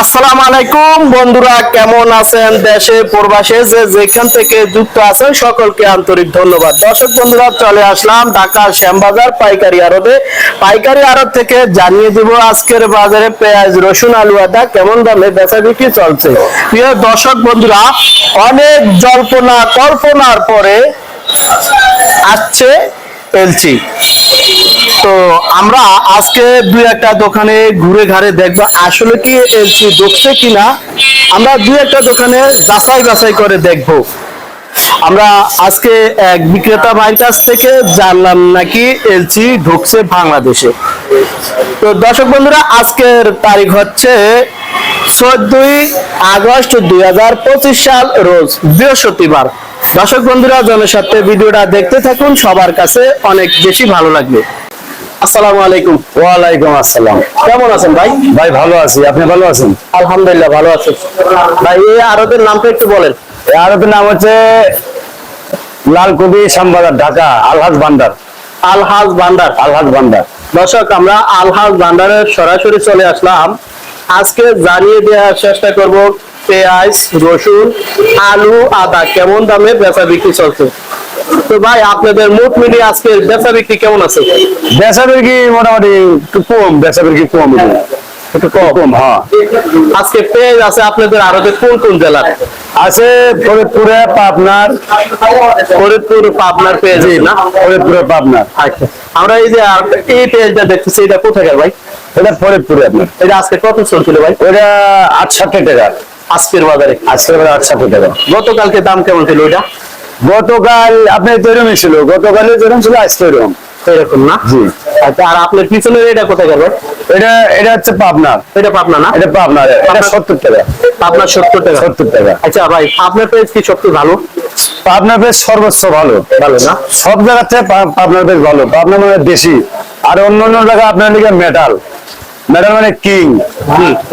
আসসালামু আলাইকুম, বন্ধুরা কেমন আছেন দেশে, প্রবাসে যে যেখান থেকে যুক্ত আছেন সকলকে আন্তরিক ধন্যবাদ। দর্শক বন্ধুরা, চলে আসলাম ঢাকা শ্যামবাজার পাইকারি আড়তে। পাইকারি আড়ত থেকে জানিয়ে দিব আজকের বাজারে পেঁয়াজ, রসুন, আলু, আদা কেমন দামে বেচা বিক্রি চলছে। প্রিয় দর্শক বন্ধুরা, অনেক জল্পনা কল্পনার পরে আসছে এলচি। তো আমরা আজকে দুই একটা দোকানে ঘুরে ঘাড়ে দেখব আসলে কি এলসি ঢুকছে কিনা। আমরা দুই একটা দোকানে যাচাই বাছাই করে দেখব। আমরা আজকে এক বিক্রেতা ভাইয়ের কাছ থেকে জানলাম নাকি এলসি ঢুকছে বাংলাদেশে। তো দর্শক বন্ধুরা, আজকের তারিখ হচ্ছে চোদ্দই আগস্ট দুই হাজার পঁচিশ সাল, রোজ বৃহস্পতিবার। দর্শক বন্ধুরা, জনস্বার্থে ভিডিওটা দেখতে থাকুন, সবার কাছে অনেক বেশি ভালো লাগবে। আসসালামু আলাইকুম। ওয়ালাইকুম আসসালাম। কেমন আছেন ভাই? ভাই ভালো আছি। আপনি ভালো আছেন? আলহামদুলিল্লাহ ভালো আছি। ভাই এই আরবের নামটা একটু বলেন। এই আরবের নাম হচ্ছে লালকবি শ্যামবাজার ঢাকা আলহাজ ভান্ডার। আলহাজ ভান্ডার। আলহাজ ভান্ডার। দর্শক আমরা আলহাজ ভান্ডারের সরাসরি চলে আসলাম। আজকে জানিয়ে দেওয়ার চেষ্টা করব পেঁয়াজ রসুন আলু আদা কেমন দামে বেচা বিক্রি চলছে? তো ভাই আপনাদের মোট মিলিয়ে আজকে বেচা বিক্রি কেমন আছে? বেচা বিক্রি মোটামুটি একটু কম বেচা বিক্রি কম। একটু কম কম হ্যাঁ। আজকে পেঁয়াজ আছে আপনাদের আরতে কোন কোন জেলার? আছে ফরিদপুরে পাবনার। ফরিদপুর পাবনার পেঁয়াজ না? ফরিদপুরে পাবনার। আচ্ছা আমরা এই যে এই পেঁয়াজটা দেখতেছি এটা কোথাকার ভাই? এটা ফরিদপুরে আপনার। এটা আজকে কত চলছিল ভাই? ওটা আটষট্টি টাকা। আজকের বাজারে। আজকে বেলা আটষট্টি টাকা। গতকালকে দাম কেমন ছিল ওইটা? গতকাল আপনার তৈরমই ছিল। গতকালে যেরকম ছিল এরকম। এরকম না? জি। আচ্ছা আর আপনার পিছনের এটা ভাই এটা এটা হচ্ছে পাবনার এটা পাবনা না? এটা পাবনার এটা সত্তর টাকা। আপনার সত্তর টাকা। সত্তর টাকা। আচ্ছা ভাই আপনার পেজ কি সবচেয়ে ভালো? পাবনার সর্বোচ্চ ভালো। ভালো না? সব জায়গা থেকে পাবনার ভালো। পাবনা মানে দেশি। আর অন্য অন্য জায়গা আপনার লিগে মেটাল মেটাল মানে কিং।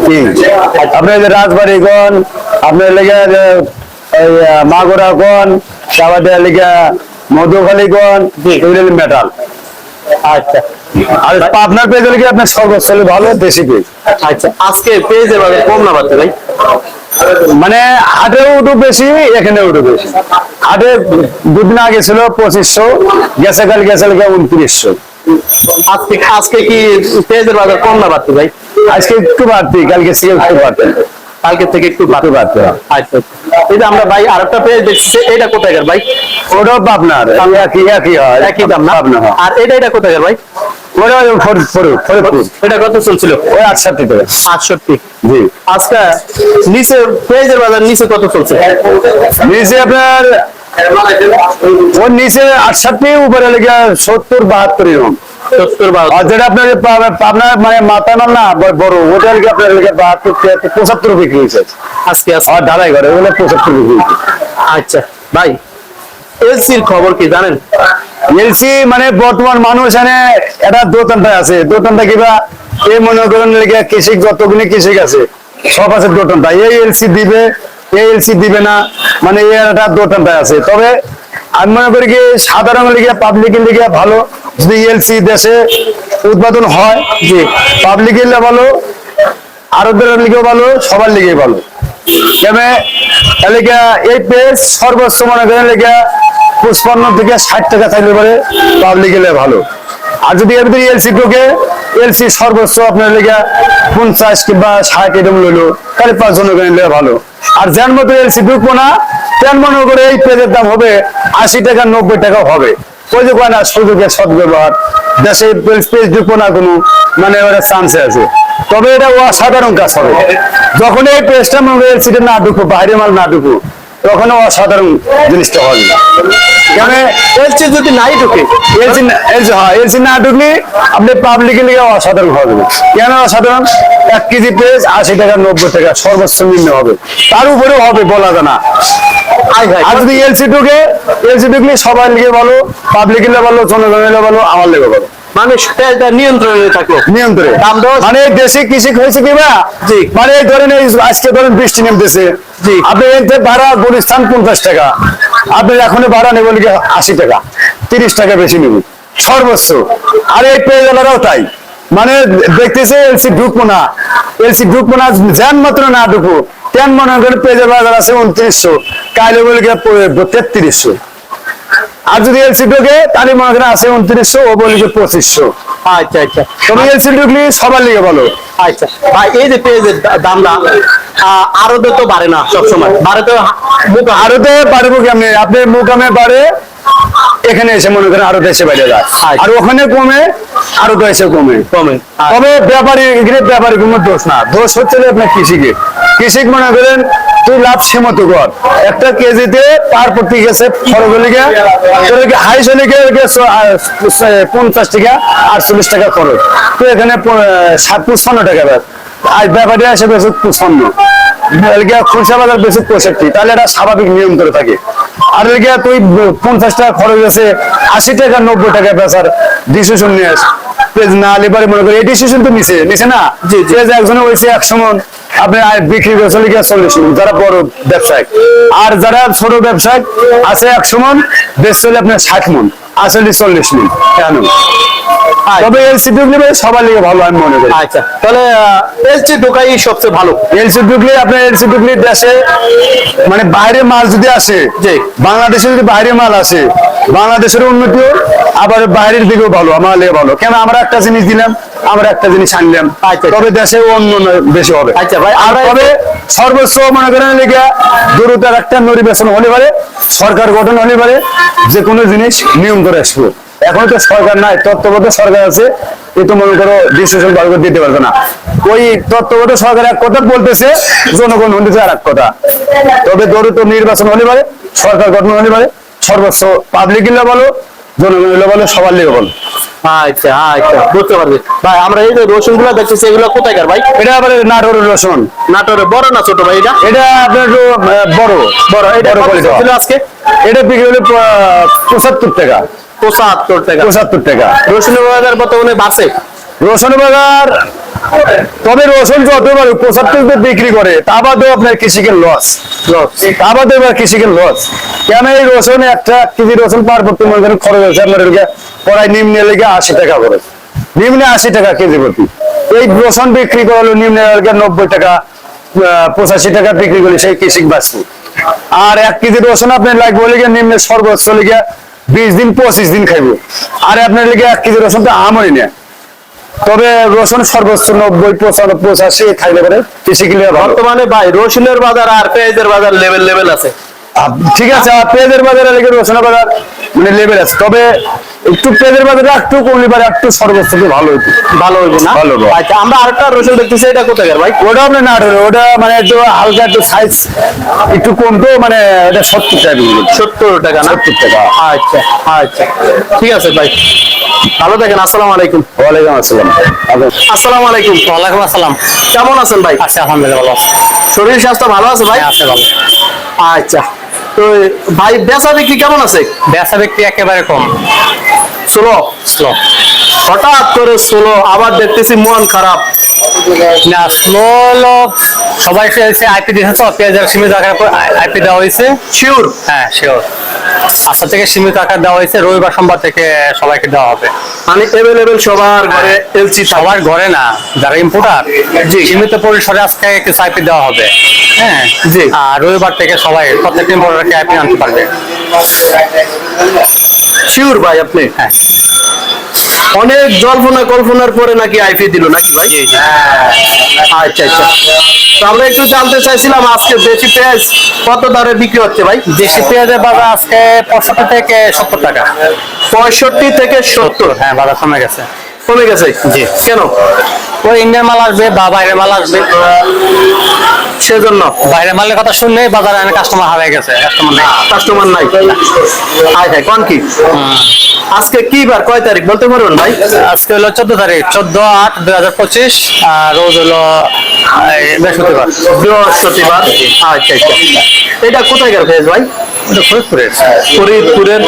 কিং। আপনার রাজবাড়িগণ আপনার লিগে এই মাগুরাগণ তারপরে লিগে মধুখালীগণ এগুলো মেটাল। আচ্ছা। আর পাবনার পেজ লিগে আপনার সর্বোচ্চ ভালো দেশি পেজ আচ্ছা আজকে পেজের বাজার কম না বাড়ছে ভাই? মানে উঠু বেশি এখানে উঠু বেশি। হাটে দুদিন আগে ছিল পঁচিশশো গেছে কাল গেছে উনত্রিশশো। আজকে আজকে কি পেজের বাজার কম না বাড়ছে ভাই? আজকে একটু বাড়তি কালকে থেকে একটু বাড়তি। কালকে থেকে একটু বাড়তি আচ্ছা এই যে আমরা ভাই আরেকটা পেজ দেখছি এটা কোথাকার ভাই? ওটাও পাবনার একই একই হয় একই দাম না হয়। আর এটা এটা কোথাকার ভাই? ওটা এটা কত চলছিল? ওই আটষট্টি টাকা আটষট্টি। জি। আজকে নিচে পেজের বাজার নিচে কত চলছে? নিচে আপনার ওর নিচে আটষট্টি উপরে লেগে সত্তর বাহাত্তর এরকম। যেটা আপনার আপনার মানে মাথা মাল না বড় ওটা লেগে আপনার বাহাত্তর তিয়াত্তর, পঁচাত্তর বিক্রি হয়েছে? আজকে আজকে। আর ঢালাই করে ওগুলো পঁচাত্তর বিক্রি আচ্ছা ভাই এলসির খবর কি জানেন? এলসি মানে বর্তমান মানুষ আছে। কিবা এই মনে করেন লেগে কৃষি যতগুলি কৃষি আছে সব আছে এই এলসি দিবে এই এলসি দিবে না মানে এই আছে। তবে আমি মনে করি কি সাধারণ লিগে পাবলিকের লিগে ভালো। যদি দেশে উৎপাদন হয় যে পাবলিকের ভালো, আরবদের লিগে ভালো, সবার লিগে ভালো। তবে এলাকা এই পেজ সর্বোচ্চ মনে করেন লেগে পঁচপান্ন থেকে ষাট টাকা থাকলে পারে পাবলিক এলে ভালো। আর যদি এর ভিতরে এলসি ঢোকে এলসি সর্বোচ্চ আপনার লেগে পঞ্চাশ কিংবা ষাট এরকম লইলো তাহলে পাঁচ জন নিলে ভালো। আর যার মতো এলসি ঢুকবো না তেন মনে করে এই পেজের দাম হবে আশি টাকা, নব্বই টাকা হবে। যে কয় না সুযোগের সদ্ব্যবহার। দেশে পেজ ঢুকবো না কোনো মানে ওরা চান্স আছে। তবে এটা অসাধারণ কাজ হবে। যখন এই পেজটা মনে সিটে না ঢুকবো, বাইরে মাল না ঢুকবো তখন অসাধারণ জিনিসটা হবে কেন? এলসি যদি নাই ঢুকে এলসি এলসি হ্যাঁ এলসি না ঢুকলে আপনি পাবলিকের লিগে অসাধারণ হবে। কেন অসাধারণ? এক কেজি পেজ আশি টাকা নব্বই টাকা সর্বোচ্চ নিম্ন হবে। তার উপরেও হবে বলা যায় না আর যদি এলসি ঢুকে এলসি ঢুকলে সবার লিগে ভালো পাবলিকের লিগে ভালো জনগণের ভালো আমার লিগে ভালো মানে নিয়ন্ত্রণে থাকল। নিয়ন্ত্রণে। দাম মানে দেশে কৃষি হয়েছে জি। মানে ধরেন আজকে ধরেন বৃষ্টি নেমতেছে জি। আপনি এতে ভাড়া গুলিস্তান পঞ্চাশ টাকা। আপনি এখন ভাড়া নেবেন আশি টাকা। তিরিশ টাকা বেশি নেবেন। সর্বোচ্চ। আর এই পেয়ে তাই। মানে দেখতেছে এলসি ঢুকবো না। এলসি ঢুকবো না জ্যান মাত্র না ঢুকবো। তেন মনে করেন পেজের বাজার আছে উনত্রিশশো। কাইলে বলে তেত্রিশশো। আর যদি এলসি ঢুকে তাহলে মনে করেন আছে উনত্রিশশো ও বলি পঁচিশশো। আচ্ছা আচ্ছা। তবে এলসি ঢুকলে সবার লিগে বলো আচ্ছা। ভাই এই যে পেঁয়াজের দামটা আরও তো বাড়ে না সবসময়। বাড়ে তো মুখ আরও তো বাড়ে কেমনি? আপনি মুকামে বাড়ে? এখানে এসে মনে করেন আরও দেশে বাইরে যায়। আর ওখানে কমে আরও এসে কমে। কমে। তবে ব্যাপারী ব্যাপারী কোনো দোষ না। দোষ হচ্ছে আপনার কৃষিকে। কৃষিক মনে করেন তুই লাভ সেমত কর। একটা কেজিতে পার প্রতি গেছে খরচ হলে তোর হাই চলে গেছে, পঞ্চাশ টাকা আটচল্লিশ টাকা খরচ। তো এখানে সাত পঁচপান্ন টাকা আর ব্যাপারী আসে পঁচপান্ন খুলসা বাজার বেশি পঁয়ষট্টি তাহলে এটা স্বাভাবিক নিয়ম করে থাকে। আর তুই পঞ্চাশ টাকা খরচ আছে আশি টাকা নব্বই টাকা বেচার ডিসিশন নিয়ে আস। না লেবারে মনে করি এই ডিসিশন তো নিছে নিছে না। পেজ একজনে হয়েছে একশো মন আপনি আয় বিক্রি চল্লিশ মন যারা বড় ব্যবসায়িক আর যারা ছোট ব্যবসায়িক আছে একশো মন বেশ চলে আপনার ষাট মন আসলে চল্লিশ মন। কেন? তবে এলসি ঢুকলে সবার লিগে ভালো আমি মনে করি। আচ্ছা তাহলে এলসি ঢোকাই সবচেয়ে ভালো। এলসি ঢুকলে আপনার এলসি ঢুকলে দেশে মানে বাইরে মাল যদি আসে। বাংলাদেশে যদি বাইরে মাল আসে বাংলাদেশের উন্নতি আবার বাইরের দিকেও ভালো আমার লেগে ভালো। কেন আমরা একটা জিনিস দিলাম আমরা একটা জিনিস আনলাম। আচ্ছা। তবে দেশে অন্য বেশি হবে। আচ্ছা ভাই, আর তবে সর্বোচ্চ মনে করেন লেগে দূরতার একটা নরিবেশন হলে পারে সরকার গঠন হলে পারে যে কোনো জিনিস নিয়ম করে আসব। এখন তো সরকার নাই তত্ত্বাবধায়ক সরকার আছে এ তো মনে করো ডিসিশন বার করে দিতে পারবে না। ওই তত্ত্বাবধায়ক সরকার এক কথা বলতেছে জনগণ হইতেছে আর এক কথা। তবে দ্রুত নির্বাচন হলে পারে সরকার গঠন হলে পারে সর্বোচ্চ পাবলিক হলে বলো জনগণ হলে বলো সবার লিগে বলো। আচ্ছা আচ্ছা বুঝতে পারছি। ভাই আমরা এই যে রসুনগুলা দেখতেছি এগুলো কোথায়কার ভাই? এটা আবার নাটোরের রসুন। নাটোরে বড় না ছোট ভাই এটা? এটা আপনার বড় বড় এটা আজকে? এটা বিক্রি হলো আহ, পঁচাত্তর টাকা। পঁচাত্তর টাকা। পঁচাত্তর টাকা। রসুনের বাজার বর্তমানে বাড়ছে। রসুন বাজার তবে রসুন যত পঁচাত্তর বিক্রি করে তা বাদেও আপনার কৃষিকের লস তা বাদেও এবার কৃষিকের লস কেন এই রসুন একটা কেজি রসুন পার প্রতি মনে করেন খরচ হচ্ছে আপনার প্রায় নিম্নে লেগে আশি টাকা খরচ নিম্নে আশি টাকা কেজি প্রতি। এই রসুন বিক্রি করালো নিম্নে লেগে নব্বই টাকা পঁচাশি টাকা বিক্রি করলে সেই কৃষিক বাঁচবে আর এক কেজি রসুন আপনার লাগবে লেগে নিম্নে সর্বোচ্চ লেগে বিশ দিন, পঁচিশ দিন খাইব। আর আপনার লিগে এক কেজি রসুন তো আমই না তবে রসুন সর্বোচ্চ নব্বই, পঁচানব্বই, পঁচাশি খাইলে পরে বর্তমানে ভাই রসুনের বাজার আর পেঁয়াজের বাজার লেভেল লেভেল আছে। ঠিক আছে পেঁয়াজের বাজারে লেগে রসুনের বাজার মানে লেভেল আছে। তবে একটু পেঁয়াজের বাজারে একটু কমলে পারে একটু সর্বোচ্চ ভালো হইতো ভালো হইবে না? ভালো হবে। আচ্ছা আমরা আরেকটা রসুন দেখতেছি এটা কোথায়কার ভাই? ওটা আপনি না ধরে ওটা মানে একটু হালকা একটু সাইজ একটু কম তো মানে এটা সত্তর টাকা সত্তর টাকা না? সত্তর টাকা। আচ্ছা আচ্ছা। ঠিক আছে ভাই। ভালো থাকেন আসসালামু আলাইকুম। ওয়ালাইকুম আসসালাম। আসসালামু আলাইকুম। ওয়ালাইকুম আসসালাম। কেমন আছেন ভাই? আচ্ছা আলহামদুলিল্লাহ ভালো আছি। শরীর স্বাস্থ্য ভালো আছে ভাই? হ্যাঁ, আছে ভালো। আচ্ছা। তো ভাই বেচা বিক্রি কেমন আছে? বেচা বিক্রি একেবারে কম। স্লো? স্লো। হঠাৎ করে স্লো আবার দেখতেছি মন খারাপ। না স্লো সবাই এসে আইপি দিয়েছে তো পেঁয়াজের সীমিত আকারে আইপি দেওয়া হয়েছে। শিওর হ্যাঁ শিওর আজকে থেকে সীমিত আকার দেওয়া হয়েছে রবিবার সোমবার থেকে সবাইকে দেওয়া হবে। মানে অ্যাভেলেবেল সবার ঘরে এলসি সবার ঘরে না যারা ইম্পোর্টার জি। সীমিত পরিসরে আজকে কিছু আইপি দেওয়া হবে। হ্যাঁ জি। আর রবিবার থেকে সবাই প্রত্যেক ইম্পোর্টারকে আইপি আনতে পারবে। শিওর ভাই আপনি? হ্যাঁ। অনেক জল্পনা কল্পনার পরে নাকি আইপি দিল নাকি ভাই? আচ্ছা আচ্ছা। তো আমরা একটু জানতে চাইছিলাম আজকে দেশি পেঁয়াজ কত দরে বিক্রি হচ্ছে ভাই? দেশি পেঁয়াজের বাজার আজকে পঁয়ষট্টি থেকে সত্তর টাকা। পঁয়ষট্টি থেকে সত্তর? হ্যাঁ বাজার কমে গেছে। কমে গেছে? জি। কেন? ওই ইন্ডিয়ান মাল আসবে বা বাইরের মাল আসবে। সেজন্য বাইরের মালের কথা শুনলেই বাজারে অনেক কাস্টমার গেছে কাস্টমার নেই। কাস্টমার নাই। কোন কি? আজকে কি বার কয় তারিখ? বলতে পারবেন ভাই? আজকে হলো চোদ্দ তারিখ চোদ্দ আট দুই হাজার পঁচিশ আর রোজ হলো বৃহস্পতিবার। বৃহস্পতিবার। আচ্ছা আচ্ছা। এটা কোথায় গেল ভাই? এটা ফরিদপুরের। ফরিদপুরের।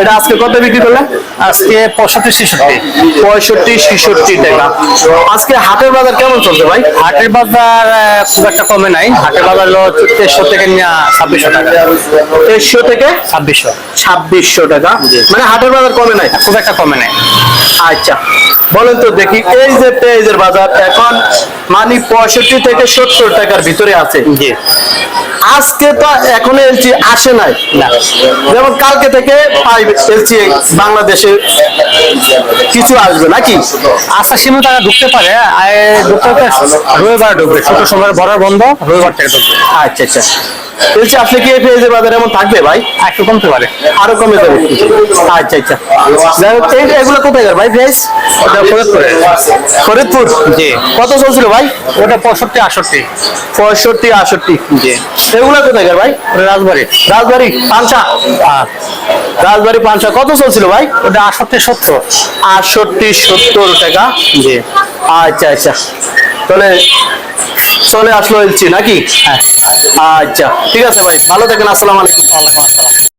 এটা আজকে কত বিক্রি করলেন আজকে পঁয়ষট্টি ছেষট্টি। পঁয়ষট্টি ছেষট্টি টাকা। আজকে হাটের বাজার কেমন চলছে ভাই? হাটের বাজার খুব একটা কমে নাই। হাটের বাজার হলো তেইশশো থেকে ছাব্বিশশো টাকা। তেইশশো থেকে? ছাব্বিশশো। ছাব্বিশশো টাকা। মানে হাটের বাজার কমে নাই? খুব একটা কমে নাই। আচ্ছা। বলেন তো দেখি এই যে পেঁয়াজের বাজার এখন মানে পঁয়ষট্টি থেকে সত্তর টাকার ভিতরে আছে। জি। আজকে তো এখনও এলচি আসে নাই। যেমন কালকে থেকে এলচি বাংলাদেশে কিছু আসবে নাকি? আশা সীমা তারা ঢুকতে পারে রবিবার ঢুকবে ছোট সময় বড় বন্ধ রবিবার থেকে ঢুকবে। আচ্ছা আচ্ছা। এলচি আসলে কি এই পেঁয়াজের বাজার এমন থাকবে ভাই? একটু কমতে পারে। আরও কমে যাবে। আচ্ছা আচ্ছা। যাই হোক, এগুলো কোথায় ভাই ওটা ফরিদপুরে। ফরিদপুর? জি। কত চলছিল ভাই? ওটা পঁয়ষট্টি আটষট্টি। পঁয়ষট্টি আষট্টি জি। এগুলো কোথায় ভাই? ওটা রাজবাড়ি। রাজবাড়ি পাঞ্চা রাজবাড়ি পাঞ্চা কত চলছিল ভাই? ওটা আটষট্টি সত্তর। আটষট্টি সত্তর টাকা? জি। আচ্ছা আচ্ছা। তাহলে চলে আসলো এলছি নাকি? হ্যাঁ। আচ্ছা ঠিক আছে ভাই ভালো থাকেন আসসালামু আলাইকুম। ওয়ালাইকুম আসসালাম।